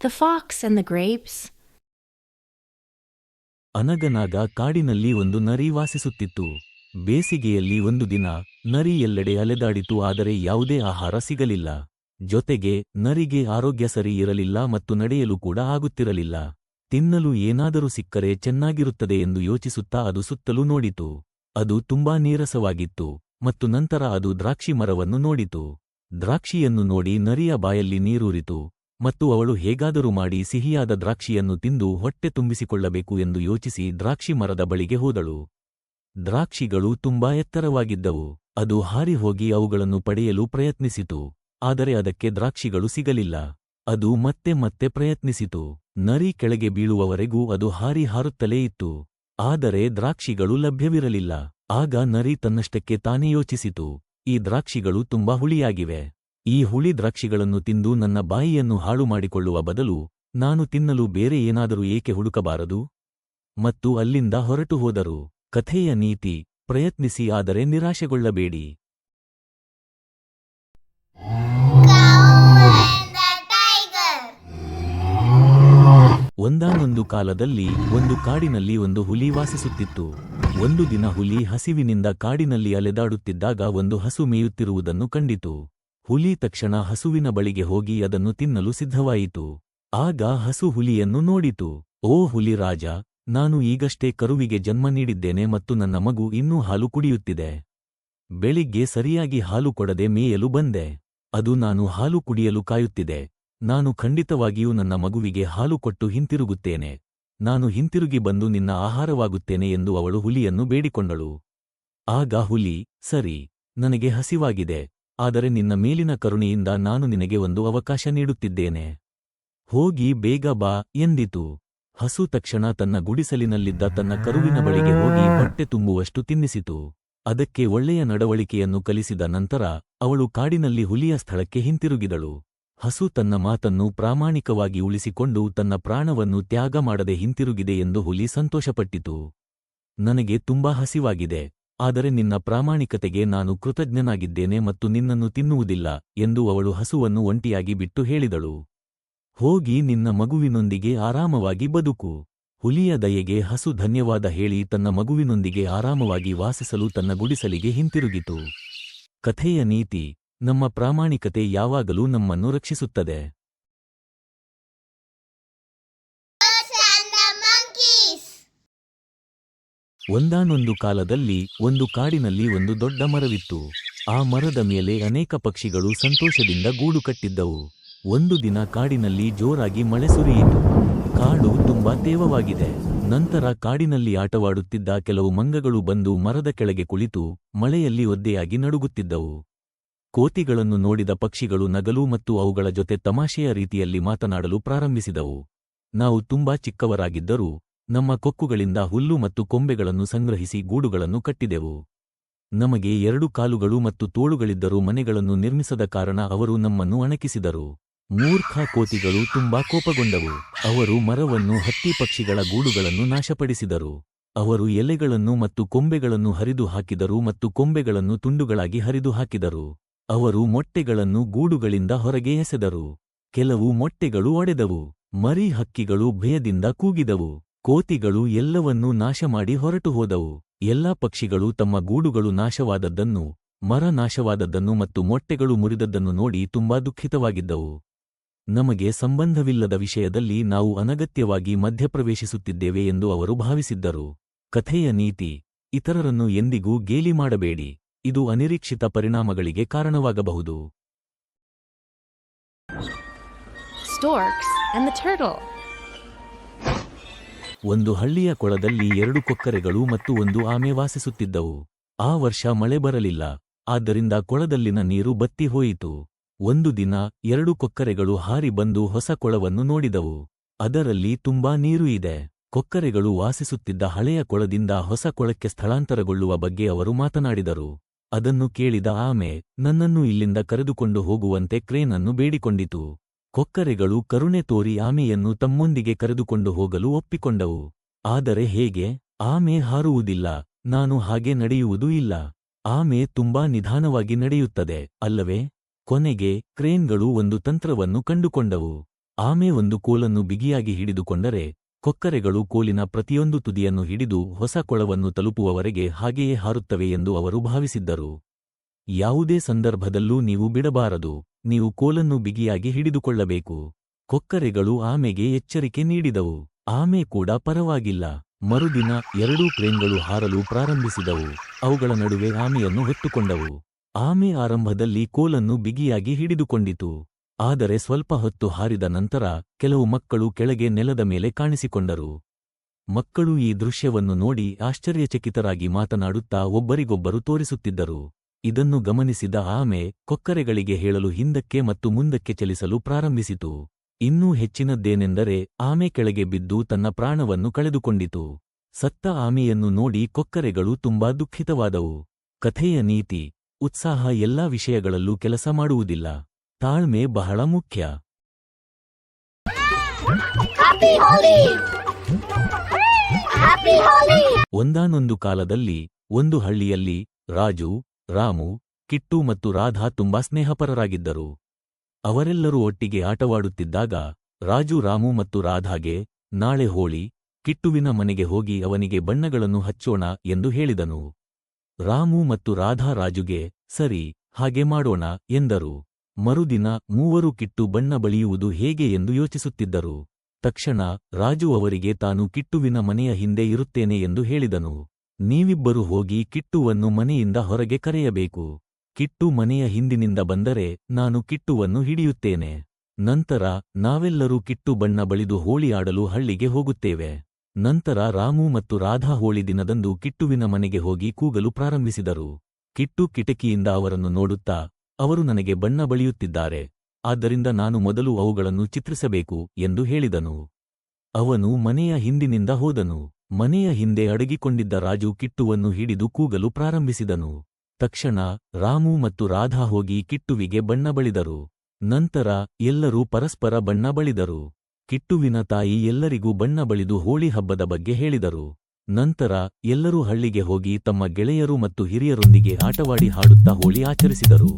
The Fox and the Grapes. ಅನಗನಾಗ ಕಾಡಿನಲ್ಲಿ ಒಂದು ನರಿ ವಾಸಿಸುತ್ತಿತ್ತು. ಬೇಸಿಗೆಯಲ್ಲಿ ಒಂದು ದಿನ ನರಿ ಎಲ್ಲೆಡೆ ಅಲೆದಾಡಿತು, ಆದರೆ ಯಾವುದೇ ಆಹಾರ ಸಿಗಲಿಲ್ಲ. ಜೊತೆಗೆ ನರಿಗೆ ಆರೋಗ್ಯ ಸರಿ ಇರಲಿಲ್ಲ ಮತ್ತು ನಡೆಯಲು ಕೂಡ ಆಗುತ್ತಿರಲಿಲ್ಲ. ತಿನ್ನಲು ಏನಾದರೂ ಸಿಕ್ಕರೆ ಚೆನ್ನಾಗಿರುತ್ತದೆ ಎಂದು ಯೋಚಿಸುತ್ತಾ ಅದು ಸುತ್ತಲೂ ನೋಡಿತು. ಅದು ತುಂಬಾ ನೀರಸವಾಗಿತ್ತು ಮತ್ತು ನಂತರ ಅದು ದ್ರಾಕ್ಷಿ ಮರವನ್ನು ನೋಡಿತು. ದ್ರಾಕ್ಷಿಯನ್ನು ನೋಡಿ ನರಿಯ ಬಾಯಲ್ಲಿ ನೀರೂರಿತು. ಮತ್ತು ಅವಳು ಹೇಗಾದರೂ ಮಾಡಿ ಸಿಹಿಯಾದ ದ್ರಾಕ್ಷಿಯನ್ನು ತಿಂದು ಹೊಟ್ಟೆ ತುಂಬಿಸಿಕೊಳ್ಳಬೇಕು ಎಂದು ಯೋಚಿಸಿ ದ್ರಾಕ್ಷಿ ಮರದ ಬಳಿಗೆ ಹೋದಳು. ದ್ರಾಕ್ಷಿಗಳು ತುಂಬಾ ಎತ್ತರವಾಗಿದ್ದವು. ಅದು ಹಾರಿ ಹೋಗಿ ಅವುಗಳನ್ನು ಪಡೆಯಲು ಪ್ರಯತ್ನಿಸಿತು. ಆದರೆ ಅದಕ್ಕೆ ದ್ರಾಕ್ಷಿಗಳು ಸಿಗಲಿಲ್ಲ. ಅದು ಮತ್ತೆ ಮತ್ತೆ ಪ್ರಯತ್ನಿಸಿತು. ನರಿ ಕೆಳಗೆ ಬೀಳುವವರೆಗೂ ಅದು ಹಾರಿ ಹಾರುತ್ತಲೇ ಇತ್ತು. ಆದರೆ ದ್ರಾಕ್ಷಿಗಳು ಲಭ್ಯವಿರಲಿಲ್ಲ. ಆಗ ನರಿ ತನ್ನಷ್ಟಕ್ಕೆ ತಾನೇ ಯೋಚಿಸಿತು. ಈ ದ್ರಾಕ್ಷಿಗಳು ತುಂಬಾ ಹುಳಿಯಾಗಿವೆ. ಈ ಹುಳಿ ದ್ರಾಕ್ಷಿಗಳನ್ನು ತಿಂದು ನನ್ನ ಬಾಯಿಯನ್ನು ಹಾಳು ಮಾಡಿಕೊಳ್ಳುವ ಬದಲು ನಾನು ತಿನ್ನಲು ಬೇರೆ ಏನಾದರೂ ಏಕೆ ಹುಡುಕಬಾರದು? ಮತ್ತು ಅಲ್ಲಿಂದ ಹೊರಟು ಹೋದರು. ಕಥೆಯ ನೀತಿ, ಪ್ರಯತ್ನಿಸಿ ಆದರೆ ನಿರಾಶೆಗೊಳ್ಳಬೇಡಿ. ಒಂದಾನೊಂದು ಕಾಲದಲ್ಲಿ ಒಂದು ಕಾಡಿನಲ್ಲಿ ಒಂದು ಹುಲಿ ವಾಸಿಸುತ್ತಿತ್ತು. ಒಂದು ದಿನ ಹುಲಿ ಹಸಿವಿನಿಂದ ಕಾಡಿನಲ್ಲಿ ಅಲೆದಾಡುತ್ತಿದ್ದಾಗ ಒಂದು ಹಸು ಮೇಯುತ್ತಿರುವುದನ್ನು ಕಂಡಿತು. ಹುಲಿ ತಕ್ಷಣ ಹಸುವಿನ ಬಳಿಗೆ ಹೋಗಿ ಅದನ್ನು ತಿನ್ನಲು ಸಿದ್ಧವಾಯಿತು. ಆಗ ಹಸು ಹುಲಿಯನ್ನು ನೋಡಿತು. ಓ ಹುಲಿ ರಾಜ, ನಾನು ಈಗಷ್ಟೇ ಕರುವಿಗೆ ಜನ್ಮ ನೀಡಿದ್ದೇನೆ ಮತ್ತು ನನ್ನ ಮಗು ಇನ್ನೂ ಹಾಲು ಕುಡಿಯುತ್ತಿದೆ. ಬೆಳಿಗ್ಗೆ ಸರಿಯಾಗಿ ಹಾಲು ಕೊಡದೆ ಮೇಯಲು ಬಂದೆ. ಅದು ನಾನು ಹಾಲು ಕುಡಿಯಲು ಕಾಯುತ್ತಿದೆ. ನಾನು ಖಂಡಿತವಾಗಿಯೂ ನನ್ನ ಮಗುವಿಗೆ ಹಾಲು ಕೊಟ್ಟು ಹಿಂತಿರುಗುತ್ತೇನೆ. ನಾನು ಹಿಂತಿರುಗಿ ಬಂದು ನಿನ್ನ ಆಹಾರವಾಗುತ್ತೇನೆ ಎಂದು ಅವಳು ಹುಲಿಯನ್ನು ಬೇಡಿಕೊಂಡಳು. ಆಗ ಹುಲಿ, ಸರಿ, ನನಗೆ ಹಸಿವಾಗಿದೆ. ಆದರೆ ನಿನ್ನ ಮೇಲಿನ ಕರುಣೆಯಿಂದ ನಾನು ನಿನಗೆ ಒಂದು ಅವಕಾಶ ನೀಡುತ್ತಿದ್ದೇನೆ. ಹೋಗಿ ಬೇಗ ಬಾ ಎಂದಿತು. ಹಸು ತಕ್ಷಣ ತನ್ನ ಗುಡಿಸಲಿನಲ್ಲಿದ್ದ ತನ್ನ ಕರುವಿನ ಬಳಿಗೆ ಹೋಗಿ ಹೊಟ್ಟೆ ತುಂಬುವಷ್ಟು ತಿನ್ನಿಸಿತು. ಅದಕ್ಕೆ ಒಳ್ಳೆಯ ನಡವಳಿಕೆಯನ್ನು ಕಲಿಸಿದ ನಂತರ ಅವಳು ಕಾಡಿನಲ್ಲಿ ಹುಲಿಯ ಸ್ಥಳಕ್ಕೆ ಹಿಂತಿರುಗಿದಳು. ಹಸು ತನ್ನ ಮಾತನ್ನು ಪ್ರಾಮಾಣಿಕವಾಗಿ ಉಳಿಸಿಕೊಂಡು ತನ್ನ ಪ್ರಾಣವನ್ನು ತ್ಯಾಗ ಮಾಡದೆ ಹಿಂತಿರುಗಿದೆ ಎಂದು ಹುಲಿ ಸಂತೋಷಪಟ್ಟಿತು. ನನಗೆ ತುಂಬಾ ಹಸಿವಾಗಿದೆ. ಆದರೆ ನಿನ್ನ ಪ್ರಾಮಾಣಿಕತೆಗೆ ನಾನು ಕೃತಜ್ಞನಾಗಿದ್ದೇನೆ ಮತ್ತು ನಿನ್ನನ್ನು ತಿನ್ನುವುದಿಲ್ಲ ಎಂದು ಅವಳು ಹಸುವನ್ನು ಒಂಟಿಯಾಗಿ ಬಿಟ್ಟು ಹೇಳಿದಳು. ಹೋಗಿ ನಿನ್ನ ಮಗುವಿನೊಂದಿಗೆ ಆರಾಮವಾಗಿ ಬದುಕು. ಹುಲಿಯ ದಯೆಗೆ ಹಸು ಧನ್ಯವಾದ ಹೇಳಿ ತನ್ನ ಮಗುವಿನೊಂದಿಗೆ ಆರಾಮವಾಗಿ ವಾಸಿಸಲು ತನ್ನ ಗುಡಿಸಲಿಗೆ ಹಿಂತಿರುಗಿತು. ಕಥೆಯ ನೀತಿ, ನಮ್ಮ ಪ್ರಾಮಾಣಿಕತೆ ಯಾವಾಗಲೂ ನಮ್ಮನ್ನು ರಕ್ಷಿಸುತ್ತದೆ and the monkeys. ಒಂದಾನೊಂದು ಕಾಲದಲ್ಲಿ ಒಂದು ಕಾಡಿನಲ್ಲಿ ಒಂದು ದೊಡ್ಡ ಮರವಿತ್ತು. ಆ ಮರದ ಮೇಲೆ ಅನೇಕ ಪಕ್ಷಿಗಳು ಸಂತೋಷದಿಂದ ಗೂಡು ಕಟ್ಟಿದ್ದವು. ಒಂದು ದಿನ ಕಾಡಿನಲ್ಲಿ ಜೋರಾಗಿ ಮಳೆ ಸುರಿಯಿತು. ಕಾಡು ತುಂಬಾ ತೇವವಾಗಿದೆ. ನಂತರ ಕಾಡಿನಲ್ಲಿ ಆಟವಾಡುತ್ತಿದ್ದ ಕೆಲವು ಮಂಗಗಳು ಬಂದು ಮರದ ಕೆಳಗೆ ಕುಳಿತು ಮಳೆಯಲ್ಲಿ ಒದ್ದೆಯಾಗಿ ನಡುಗುತ್ತಿದ್ದವು. ಕೋತಿಗಳನ್ನು ನೋಡಿದ ಪಕ್ಷಿಗಳು ನಗಲು ಮತ್ತು ಅವುಗಳ ಜೊತೆ ತಮಾಷೆಯ ರೀತಿಯಲ್ಲಿ ಮಾತನಾಡಲು ಪ್ರಾರಂಭಿಸಿದವು. ನಾವು ತುಂಬಾ ಚಿಕ್ಕವರಾಗಿದ್ದರೂ ನಮ್ಮ ಕೊಕ್ಕುಗಳಿಂದ ಹುಲ್ಲು ಮತ್ತು ಕೊಂಬೆಗಳನ್ನು ಸಂಗ್ರಹಿಸಿ ಗೂಡುಗಳನ್ನು ಕಟ್ಟಿದೆವು. ನಮಗೆ ಎರಡು ಕಾಲುಗಳು ಮತ್ತು ತೋಳುಗಳಿದ್ದರೂ ಮನೆಗಳನ್ನು ನಿರ್ಮಿಸದ ಕಾರಣ ಅವರು ನಮ್ಮನ್ನು ಅಣಕಿಸಿದರು. ಮೂರ್ಖ ಕೋತಿಗಳು ತುಂಬಾ ಕೋಪಗೊಂಡವು. ಅವರು ಮರವನ್ನು ಹತ್ತಿ ಪಕ್ಷಿಗಳ ಗೂಡುಗಳನ್ನು ನಾಶಪಡಿಸಿದರು. ಅವರು ಎಲೆಗಳನ್ನು ಮತ್ತು ಕೊಂಬೆಗಳನ್ನು ಹರಿದು ಹಾಕಿದರು ಮತ್ತು ಕೊಂಬೆಗಳನ್ನು ತುಂಡುಗಳಾಗಿ ಹರಿದು ಹಾಕಿದರು. ಅವರು ಮೊಟ್ಟೆಗಳನ್ನು ಗೂಡುಗಳಿಂದ ಹೊರಗೆ ಎಸೆದರು. ಕೆಲವು ಮೊಟ್ಟೆಗಳು ಒಡೆದವು. ಮರಿ ಹಕ್ಕಿಗಳು ಭಯದಿಂದ ಕೂಗಿದವು. ಕೋತಿಗಳು ಎಲ್ಲವನ್ನೂ ನಾಶ ಮಾಡಿ ಹೊರಟು ಹೋದವು ಎಲ್ಲಾ ಪಕ್ಷಿಗಳು ತಮ್ಮ ಗೂಡುಗಳು ನಾಶವಾದದ್ದನ್ನು ಮರ ನಾಶವಾದದ್ದನ್ನು ಮತ್ತು ಮೊಟ್ಟೆಗಳು ಮುರಿದದ್ದನ್ನು ನೋಡಿ ತುಂಬಾ ದುಃಖಿತವಾಗಿದ್ದವು. ನಮಗೆ ಸಂಬಂಧವಿಲ್ಲದ ವಿಷಯದಲ್ಲಿ ನಾವು ಅನಗತ್ಯವಾಗಿ ಮಧ್ಯಪ್ರವೇಶಿಸುತ್ತಿದ್ದೇವೆ ಎಂದು ಅವರು ಭಾವಿಸಿದ್ದರು. ಕಥೆಯ ನೀತಿ, ಇತರರನ್ನು ಎಂದಿಗೂ ಗೇಲಿ ಮಾಡಬೇಡಿ. ಇದು ಅನಿರೀಕ್ಷಿತ ಪರಿಣಾಮಗಳಿಗೆ ಕಾರಣವಾಗಬಹುದು. Storks and the Turtle. ಒಂದು ಹಳ್ಳಿಯ ಕೊಳದಲ್ಲಿ ಎರಡು ಕೊಕ್ಕರೆಗಳು ಮತ್ತು ಒಂದು ಆಮೆ ವಾಸಿಸುತ್ತಿದ್ದವು. ಆ ವರ್ಷ ಮಳೆ ಬರಲಿಲ್ಲ. ಆದ್ದರಿಂದ ಕೊಳದಲ್ಲಿನ ನೀರು ಬತ್ತಿ ಹೋಯಿತು. ಒಂದು ದಿನ ಎರಡು ಕೊಕ್ಕರೆಗಳು ಹಾರಿ ಬಂದು ಹೊಸ ಕೊಳವನ್ನು ನೋಡಿದವು. ಅದರಲ್ಲಿ ತುಂಬಾ ನೀರು ಇದೆ. ಕೊಕ್ಕರೆಗಳು ವಾಸಿಸುತ್ತಿದ್ದ ಹಳೆಯ ಕೊಳದಿಂದ ಹೊಸ ಕೊಳಕ್ಕೆ ಸ್ಥಳಾಂತರಗೊಳ್ಳುವ ಬಗ್ಗೆ ಅವರು ಮಾತನಾಡಿದರು. ಅದನ್ನು ಕೇಳಿದ ಆಮೆ, ನನ್ನನ್ನು ಇಲ್ಲಿಂದ ಕರೆದುಕೊಂಡು ಹೋಗುವಂತೆ ಕ್ರೇನನ್ನು ಬೇಡಿಕೊಂಡಿತು. ಕೊಕ್ಕರೆಗಳು ಕರುಣೆ ತೋರಿ ಆಮೆಯನ್ನು ತಮ್ಮೊಂದಿಗೆ ಕರೆದುಕೊಂಡು ಹೋಗಲು ಒಪ್ಪಿಕೊಂಡವು. ಆದರೆ ಹೇಗೆ? ಆಮೆ ಹಾರುವುದಿಲ್ಲ, ನಾನು ಹಾಗೆ ನಡೆಯುವುದೂ ಇಲ್ಲ. ಆಮೆ ತುಂಬಾ ನಿಧಾನವಾಗಿ ನಡೆಯುತ್ತದೆ, ಅಲ್ಲವೇ? ಕೊನೆಗೆ ಕ್ರೇನ್ಗಳು ಒಂದು ತಂತ್ರವನ್ನು ಕಂಡುಕೊಂಡವು. ಆಮೆ ಒಂದು ಕೋಲನ್ನು ಬಿಗಿಯಾಗಿ ಹಿಡಿದುಕೊಂಡರೆ, ಕೊಕ್ಕರೆಗಳು ಕೋಲಿನ ಪ್ರತಿಯೊಂದು ತುದಿಯನ್ನು ಹಿಡಿದು ಹೊಸ ಕೊಳವನ್ನು ತಲುಪುವವರೆಗೆ ಹಾಗೆಯೇ ಹಾರುತ್ತವೆ ಎಂದು ಅವರು ಭಾವಿಸಿದ್ದರು. ಯಾವುದೇ ಸಂದರ್ಭದಲ್ಲೂ ನೀವು ಬಿಡಬಾರದು. ನೀವು ಕೋಲನ್ನು ಬಿಗಿಯಾಗಿ ಹಿಡಿದುಕೊಳ್ಳಬೇಕು. ಕೊಕ್ಕರೆಗಳು ಆಮೆಗೆ ಎಚ್ಚರಿಕೆ ನೀಡಿದವು. ಆಮೆ ಕೂಡ ಪರವಾಗಿಲ್ಲ. ಮರುದಿನ ಎರಡೂ ಕ್ರೇನ್ಗಳು ಹಾರಲು ಪ್ರಾರಂಭಿಸಿದವು. ಅವುಗಳ ನಡುವೆ ಆಮೆಯನ್ನು ಹೊತ್ತುಕೊಂಡವು. ಆಮೆ ಆರಂಭದಲ್ಲಿ ಕೋಲನ್ನು ಬಿಗಿಯಾಗಿ ಹಿಡಿದುಕೊಂಡಿತು. ಆದರೆ ಸ್ವಲ್ಪ ಹೊತ್ತು ಹಾರಿದ ನಂತರ ಕೆಲವು ಮಕ್ಕಳು ಕೆಳಗೆ ನೆಲದ ಮೇಲೆ ಕಾಣಿಸಿಕೊಂಡರು. ಮಕ್ಕಳು ಈ ದೃಶ್ಯವನ್ನು ನೋಡಿ ಆಶ್ಚರ್ಯಚಕಿತರಾಗಿ ಮಾತನಾಡುತ್ತಾ ಒಬ್ಬರಿಗೊಬ್ಬರು ತೋರಿಸುತ್ತಿದ್ದರು. ಇದನ್ನು ಗಮನಿಸಿದ ಆಮೆ ಕೊಕ್ಕರೆಗಳಿಗೆ ಹೇಳಲು ಹಿಂದಕ್ಕೆ ಮತ್ತು ಮುಂದಕ್ಕೆ ಚಲಿಸಲು ಪ್ರಾರಂಭಿಸಿತು. ಇನ್ನೂ ಹೆಚ್ಚಿನದ್ದೇನೆಂದರೆ ಆಮೆ ಕೆಳಗೆ ಬಿದ್ದು ತನ್ನ ಪ್ರಾಣವನ್ನು ಕಳೆದುಕೊಂಡಿತು. ಸತ್ತ ಆಮೆಯನ್ನು ನೋಡಿ ಕೊಕ್ಕರೆಗಳು ತುಂಬಾ ದುಃಖಿತವಾದವು. ಕಥೆಯ ನೀತಿ ಉತ್ಸಾಹ ಎಲ್ಲಾ ವಿಷಯಗಳಲ್ಲೂ ಕೆಲಸ ಮಾಡುವುದಿಲ್ಲ. ತಾಳ್ಮೆ ಬಹಳ ಮುಖ್ಯ! ಒಂದಾನೊಂದು ಕಾಲದಲ್ಲಿ ಒಂದು ಹಳ್ಳಿಯಲ್ಲಿ ರಾಜು ರಾಮು, ಕಿಟ್ಟು ಮತ್ತು ರಾಧಾ ತುಂಬಾ ಸ್ನೇಹಪರರಾಗಿದ್ದರು. ಅವರೆಲ್ಲರೂ ಒಟ್ಟಿಗೆ ಆಟವಾಡುತ್ತಿದ್ದಾಗ ರಾಜು ರಾಮು ಮತ್ತು ರಾಧಾಗೆ, ನಾಳೆ ಹೋಳಿ, ಕಿಟ್ಟುವಿನ ಮನೆಗೆ ಹೋಗಿ ಅವನಿಗೆ ಬಣ್ಣಗಳನ್ನು ಹಚ್ಚೋಣ ಎಂದು ಹೇಳಿದನು. ರಾಮು ಮತ್ತು ರಾಧಾ ರಾಜುಗೆ, ಸರಿ, ಹಾಗೆ ಮಾಡೋಣ ಎಂದರು. ಮರುದಿನ ಮೂವರು ಕಿಟ್ಟು ಬಣ್ಣ ಬಳಿಯುವುದು ಹೇಗೆ ಎಂದು ಯೋಚಿಸುತ್ತಿದ್ದರು. ತಕ್ಷಣ ರಾಜು ಅವರಿಗೆ, ತಾನು ಕಿಟ್ಟುವಿನ ಮನೆಯ ಹಿಂದೆ ಇರುತ್ತೇನೆ ಎಂದು ಹೇಳಿದನು. ನೀವಿಬ್ಬರು ಹೋಗಿ ಕಿಟ್ಟುವನ್ನು ಮನೆಯಿಂದ ಹೊರಗೆ ಕರೆಯಬೇಕು. ಕಿಟ್ಟು ಮನೆಯ ಹಿಂದಿನಿಂದ ಬಂದರೆ ನಾನು ಕಿಟ್ಟುವನ್ನು ಹಿಡಿಯುತ್ತೇನೆ. ನಂತರ ನಾವೆಲ್ಲರೂ ಕಿಟ್ಟು ಬಣ್ಣ ಬಳಿದು ಹೋಳಿ ಆಡಲು ಹಳ್ಳಿಗೆ ಹೋಗುತ್ತೇವೆ. ನಂತರ ರಾಮು ಮತ್ತು ರಾಧಾ ಹೋಳಿ ದಿನದಂದು ಕಿಟ್ಟುವಿನ ಮನೆಗೆ ಹೋಗಿ ಕೂಗಲು ಪ್ರಾರಂಭಿಸಿದರು. ಕಿಟ್ಟು ಕಿಟಕಿಯಿಂದ ಅವರನ್ನು ನೋಡುತ್ತಾ, ಅವರು ನನಗೆ ಬಣ್ಣ ಬಳಿಯುತ್ತಿದ್ದಾರೆ. ಆದ್ದರಿಂದ ನಾನು ಮೊದಲು ಅವುಗಳನ್ನು ಚಿತ್ರಿಸಬೇಕು ಎಂದು ಹೇಳಿದನು. ಅವನು ಮನೆಯ ಹಿಂದಿನಿಂದ ಹೋದನು. ಮನೆಯ ಹಿಂದೆ ಅಡಗಿಕೊಂಡಿದ್ದ ರಾಜು ಕಿಟ್ಟುವನ್ನು ಹಿಡಿದು ಕೂಗಲು ಪ್ರಾರಂಭಿಸಿದನು. ತಕ್ಷಣ ರಾಮು ಮತ್ತು ರಾಧಾ ಹೋಗಿ ಕಿಟ್ಟುವಿಗೆ ಬಣ್ಣ ಬಳಿದರು. ನಂತರ ಎಲ್ಲರೂ ಪರಸ್ಪರ ಬಣ್ಣ ಬಳಿದರು. ಕಿಟ್ಟುವಿನ ತಾಯಿ ಎಲ್ಲರಿಗೂ ಬಣ್ಣ ಬಳಿದು ಹೋಳಿ ಹಬ್ಬದ ಬಗ್ಗೆ ಹೇಳಿದರು. ನಂತರ ಎಲ್ಲರೂ ಹಳ್ಳಿಗೆ ಹೋಗಿ ತಮ್ಮ ಗೆಳೆಯರು ಮತ್ತು ಹಿರಿಯರೊಂದಿಗೆ ಆಟವಾಡಿ ಹಾಡುತ್ತಾ ಹೋಳಿ ಆಚರಿಸಿದರು.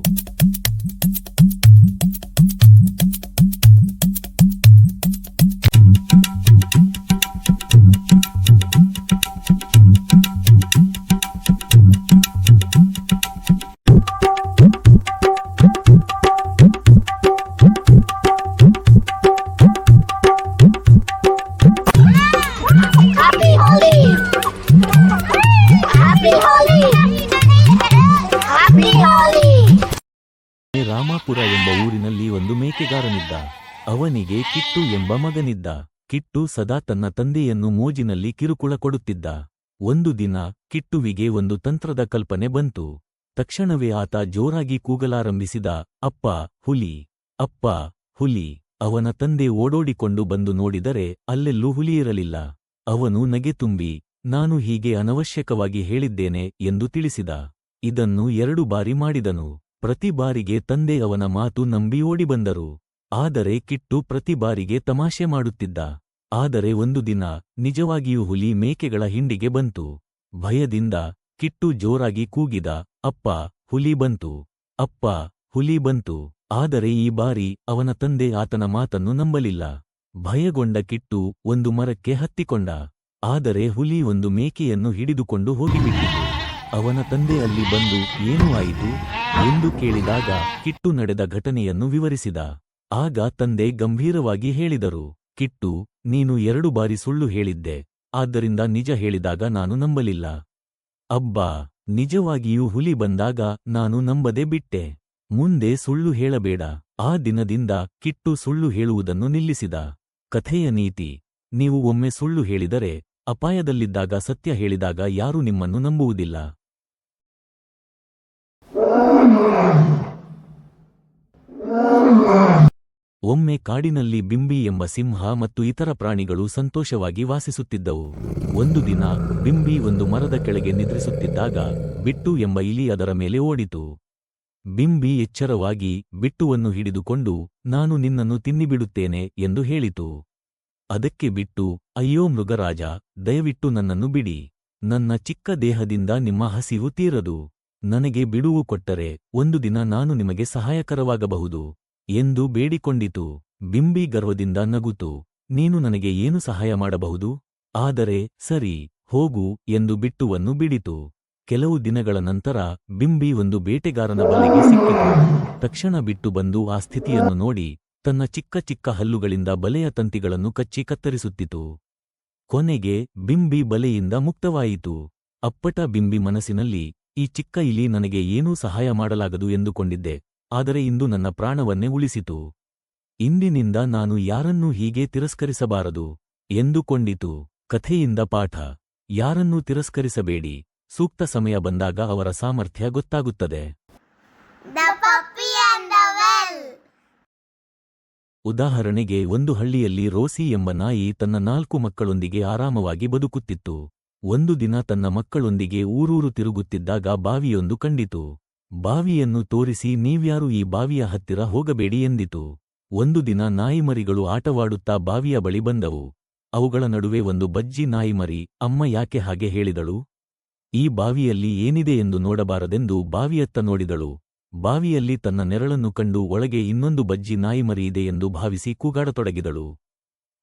ರಾಮಾಪುರ ಎಂಬ ಊರಿನಲ್ಲಿ ಒಂದು ಮೇಕೆಗಾರನಿದ್ದ. ಅವನಿಗೆ ಕಿಟ್ಟು ಎಂಬ ಮಗನಿದ್ದ. ಕಿಟ್ಟು ಸದಾ ತನ್ನ ತಂದೆಯನ್ನು ಮೋಜಿನಲ್ಲಿ ಕಿರುಕುಳ ಕೊಡುತ್ತಿದ್ದ. ಒಂದು ದಿನ ಕಿಟ್ಟುವಿಗೆ ಒಂದು ತಂತ್ರದ ಕಲ್ಪನೆ ಬಂತು. ತಕ್ಷಣವೇ ಆತ ಜೋರಾಗಿ ಕೂಗಲಾರಂಭಿಸಿದ, ಅಪ್ಪ, ಹುಲಿ ಅಪ್ಪ, ಹುಲಿ, ಅವನ ತಂದೆ ಓಡೋಡಿಕೊಂಡು ಬಂದು ನೋಡಿದರೆ ಅಲ್ಲೆಲ್ಲೂ ಹುಲಿಯಿರಲಿಲ್ಲ ಅವನು ನಗೆ ತುಂಬಿ, ನಾನು ಹೀಗೆ ಅನವಶ್ಯಕವಾಗಿ ಹೇಳಿದ್ದೇನೆ ಎಂದು ತಿಳಿಸಿದ. ಇದನ್ನು ಎರಡು ಬಾರಿ ಮಾಡಿದನು. ಪ್ರತಿ ಬಾರಿಗೆ ತಂದೆ ಅವನ ಮಾತು ನಂಬಿ ಓಡಿಬಂದರು. ಆದರೆ ಕಿಟ್ಟು ಪ್ರತಿ ಬಾರಿಗೆ ತಮಾಷೆ ಮಾಡುತ್ತಿದ್ದ. ಆದರೆ ಒಂದು ದಿನ ನಿಜವಾಗಿಯೂ ಹುಲಿ ಮೇಕೆಗಳ ಹಿಂಡಿಗೆ ಬಂತು. ಭಯದಿಂದ ಕಿಟ್ಟು ಜೋರಾಗಿ ಕೂಗಿದ, ಅಪ್ಪ, ಹುಲಿ ಬಂತು. ಅಪ್ಪ, ಹುಲಿ ಬಂತು. ಆದರೆ ಈ ಬಾರಿ ಅವನ ತಂದೆ ಆತನ ಮಾತನ್ನು ನಂಬಲಿಲ್ಲ. ಭಯಗೊಂಡ ಕಿಟ್ಟು ಒಂದು ಮರಕ್ಕೆ ಹತ್ತಿಕೊಂಡ. ಆದರೆ ಹುಲಿ ಒಂದು ಮೇಕೆಯನ್ನು ಹಿಡಿದುಕೊಂಡು ಹೋಗಿಬಿಟ್ಟಿತು ಅವನ ತಂದೆ ಅಲ್ಲಿ ಬಂದು ಏನೂ ಆಯಿತು ಎಂದು ಕೇಳಿದಾಗ ಕಿಟ್ಟು ನಡೆದ ಘಟನೆಯನ್ನು ವಿವರಿಸಿದ. ಆಗ ತಂದೆ ಗಂಭೀರವಾಗಿ ಹೇಳಿದರು, ಕಿಟ್ಟು, ನೀನು ಎರಡು ಬಾರಿ ಸುಳ್ಳು ಹೇಳಿದ್ದೆ, ಆದ್ದರಿಂದ ನಿಜ ಹೇಳಿದಾಗ ನಾನು ನಂಬಲಿಲ್ಲ. ಅಬ್ಬಾ, ನಿಜವಾಗಿಯೂ ಹುಲಿ ಬಂದಾಗ ನಾನು ನಂಬದೆ ಬಿಟ್ಟೆ. ಮುಂದೆ ಸುಳ್ಳು ಹೇಳಬೇಡ. ಆ ದಿನದಿಂದ ಕಿಟ್ಟು ಸುಳ್ಳು ಹೇಳುವುದನ್ನು ನಿಲ್ಲಿಸಿದ. ಕಥೆಯ ನೀತಿ, ನೀವು ಒಮ್ಮೆ ಸುಳ್ಳು ಹೇಳಿದರೆ, ಅಪಾಯದಲ್ಲಿದ್ದಾಗ ಸತ್ಯ ಹೇಳಿದಾಗ ಯಾರೂ ನಿಮ್ಮನ್ನು ನಂಬುವುದಿಲ್ಲ. ಒಮ್ಮೆ ಕಾಡಿನಲ್ಲಿ ಬಿಂಬಿ ಎಂಬ ಸಿಂಹ ಮತ್ತು ಇತರ ಪ್ರಾಣಿಗಳು ಸಂತೋಷವಾಗಿ ವಾಸಿಸುತ್ತಿದ್ದವು. ಒಂದು ದಿನ ಬಿಂಬಿ ಒಂದು ಮರದ ಕೆಳಗೆ ನಿದ್ರಿಸುತ್ತಿದ್ದಾಗ ಬಿಟ್ಟು ಎಂಬ ಇಲಿ ಅದರ ಮೇಲೆ ಓಡಿತು. ಬಿಂಬಿ ಎಚ್ಚರವಾಗಿ, ಬಿಟ್ಟುವನ್ನು ಹಿಡಿದುಕೊಂಡು, ನಾನು ನಿನ್ನನ್ನು ತಿನ್ನಿಬಿಡುತ್ತೇನೆ ಎಂದು ಹೇಳಿತು. ಅದಕ್ಕೆ ಬಿಟ್ಟು, ಅಯ್ಯೋ ಮೃಗರಾಜ, ದಯವಿಟ್ಟು ನನ್ನನ್ನು ಬಿಡಿ. ನನ್ನ ಚಿಕ್ಕ ದೇಹದಿಂದ ನಿಮ್ಮ ಹಸಿವು ತೀರದು. ನನಗೆ ಬಿಡುವು ಕೊಟ್ಟರೆ ಒಂದು ದಿನ ನಾನು ನಿಮಗೆ ಸಹಾಯಕರವಾಗಬಹುದು ಎಂದು ಬೇಡಿಕೊಂಡಿತು. ಬಿಂಬಿ ಗರ್ವದಿಂದ ನಗುತು. ನೀನು ನನಗೆ ಏನು ಸಹಾಯ ಮಾಡಬಹುದು? ಆದರೆ, ಸರಿ, ಹೋಗು ಎಂದು ಬಿಟ್ಟುವನ್ನು ಬಿಡಿತು. ಕೆಲವು ದಿನಗಳ ನಂತರ ಬಿಂಬಿ ಒಂದು ಬೇಟೆಗಾರನ ಬಲೆಗೆ ಸಿಕ್ಕಿತು. ತಕ್ಷಣ ಬಿಟ್ಟು ಬಂದು ಆ ಸ್ಥಿತಿಯನ್ನು ನೋಡಿ ತನ್ನ ಚಿಕ್ಕ ಚಿಕ್ಕ ಹಲ್ಲುಗಳಿಂದ ಬಲೆಯ ತಂತಿಗಳನ್ನು ಕಚ್ಚಿ ಕತ್ತರಿಸುತ್ತಿತು. ಕೊನೆಗೆ ಬಿಂಬಿ ಬಲೆಯಿಂದ ಮುಕ್ತವಾಯಿತು. ಅಪ್ಪಟ ಬಿಂಬಿ ಮನಸ್ಸಿನಲ್ಲಿ ಈ ಚಿಕ್ಕ ಇಲಿ ನನಗೆ ಏನೂ ಸಹಾಯ ಮಾಡಲಾಗದು ಎಂದುಕೊಂಡಿದ್ದೆ ಆದರೆ ಇಂದು ನನ್ನ ಪ್ರಾಣವನ್ನೇ ಉಳಿಸಿತು. ಇಂದಿನಿಂದ ನಾನು ಯಾರನ್ನೂ ಹೀಗೆ ತಿರಸ್ಕರಿಸಬಾರದು ಎಂದುಕೊಂಡಿತು ಕಥೆಯಿಂದ ಪಾಠ. ಯಾರನ್ನೂ ತಿರಸ್ಕರಿಸಬೇಡಿ ಸೂಕ್ತ ಸಮಯ ಬಂದಾಗ ಅವರ ಸಾಮರ್ಥ್ಯ ಗೊತ್ತಾಗುತ್ತದೆ. ಉದಾಹರಣೆಗೆ ಒಂದು ಹಳ್ಳಿಯಲ್ಲಿ ರೋಸಿ ಎಂಬ ನಾಯಿ ತನ್ನ ನಾಲ್ಕು ಮಕ್ಕಳೊಂದಿಗೆ ಆರಾಮವಾಗಿ ಬದುಕುತ್ತಿತ್ತು. ಒಂದು ದಿನ ತನ್ನ ಮಕ್ಕಳೊಂದಿಗೆ ಊರೂರು ತಿರುಗುತ್ತಿದ್ದಾಗ ಬಾವಿಯೊಂದು ಕಂಡಿತು. ಬಾವಿಯನ್ನು ತೋರಿಸಿ ನೀವ್ಯಾರು ಈ ಬಾವಿಯ ಹತ್ತಿರ ಹೋಗಬೇಡಿ ಎಂದಿತು. ಒಂದು ದಿನ ನಾಯಿಮರಿಗಳು ಆಟವಾಡುತ್ತಾ ಬಾವಿಯ ಬಳಿ ಬಂದವು. ಅವುಗಳ ನಡುವೆ ಒಂದು ಬಜ್ಜಿ ನಾಯಿಮರಿ ಅಮ್ಮ ಯಾಕೆ ಹಾಗೆ ಹೇಳಿದಳು? ಈ ಬಾವಿಯಲ್ಲಿ ಏನಿದೆ ಎಂದು ನೋಡಬಾರದೆಂದು ಬಾವಿಯತ್ತ ನೋಡಿದಳು. ಬಾವಿಯಲ್ಲಿ ತನ್ನ ನೆರಳನ್ನು ಕಂಡು ಒಳಗೆ ಇನ್ನೊಂದು ಬಜ್ಜಿ ನಾಯಿಮರಿ ಇದೆ ಎಂದು ಭಾವಿಸಿ ಕೂಗಾಡತೊಡಗಿದಳು.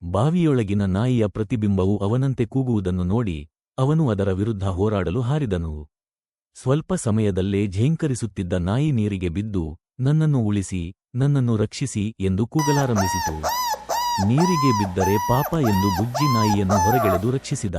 ಬಾವಿಯೊಳಗಿನ ನಾಯಿಯ ಪ್ರತಿಬಿಂಬವು ಅವನಂತೆ ಕೂಗುವುದನ್ನು ನೋಡಿ ಅವನು ಅದರ ವಿರುದ್ಧ ಹೋರಾಡಲು ಹಾರಿದನು. ಸ್ವಲ್ಪ ಸಮಯದಲ್ಲೇ ಝೇಂಕರಿಸುತ್ತಿದ್ದ ನಾಯಿ ನೀರಿಗೆ ಬಿದ್ದು, ನನ್ನನ್ನು ಉಳಿಸಿ, ನನ್ನನ್ನು ರಕ್ಷಿಸಿ ಎಂದು ಕೂಗಲಾರಂಭಿಸಿತು. ನೀರಿಗೆ ಬಿದ್ದರೆ ಪಾಪ ಎಂದು ಬುಜ್ಜಿ ನಾಯಿಯನ್ನು ಹೊರಗೆಳೆದು ರಕ್ಷಿಸಿದ.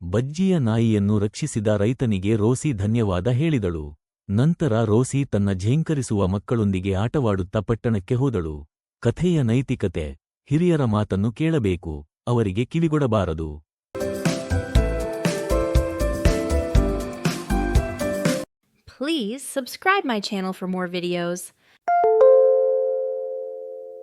ಬಜ್ಜಿಯ ನಾಯಿಯನ್ನು ರಕ್ಷಿಸಿದ ರೈತನಿಗೆ ರೋಸಿ ಧನ್ಯವಾದ ಹೇಳಿದಳು. ನಂತರ ರೋಸಿ ತನ್ನ ಝೇಂಕರಿಸುವ ಮಕ್ಕಳೊಂದಿಗೆ ಆಟವಾಡುತ್ತಾ ಪಟ್ಟಣಕ್ಕೆ ಹೋದಳು. ಕಥೆಯ ನೈತಿಕತೆ, ಹಿರಿಯರ ಮಾತನ್ನು ಕೇಳಬೇಕು, ಅವರಿಗೆ ಕಿವಿಗೊಡಬಾರದು. Please subscribe my channel for more videos.